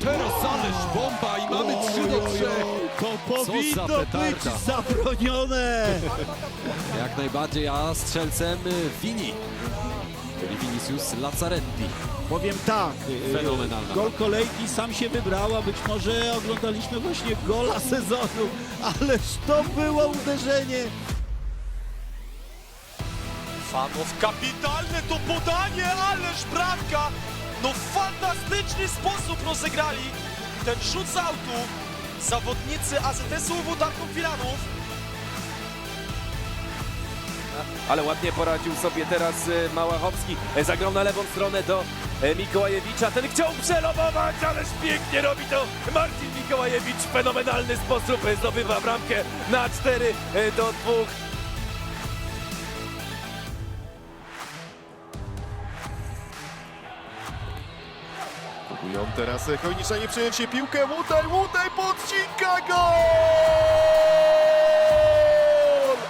teraz ależ bomba i mamy 3 do 3. To za powinno być petarda. zabronione. Jak najbardziej, a strzelcem y, Vini. Czyli Vinicius Lazzaretti. Powiem tak, y, Fenomenalna. gol kolejki sam się wybrała, być może oglądaliśmy właśnie gola sezonu, ależ to było uderzenie. Fanów, kapitalne to podanie, ależ bramka! No w fantastyczny sposób rozegrali ten rzut z autu. Zawodnicy AZS-u Wudarką Filanów. ale ładnie poradził sobie teraz e, Małachowski. E, Zagrał na lewą stronę do e, Mikołajewicza. Ten chciał przelomować, ależ pięknie robi to Marcin Mikołajewicz. Fenomenalny sposób zdobywa bramkę na 4 e, do 2. Próbują teraz Chojniczanie przejąć się piłkę. Łutaj, Łutaj, podcinka, gol!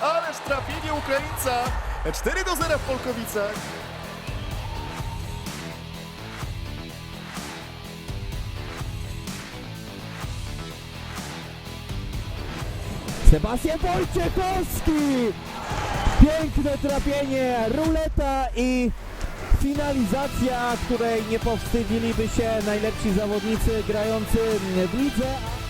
Ależ trafienie Ukraińca. 4 do 0 w Polkowicach. Sebastian Wojciechowski! Piękne trafienie, ruleta i finalizacja, której nie powstydziliby się najlepsi zawodnicy grający w lidze.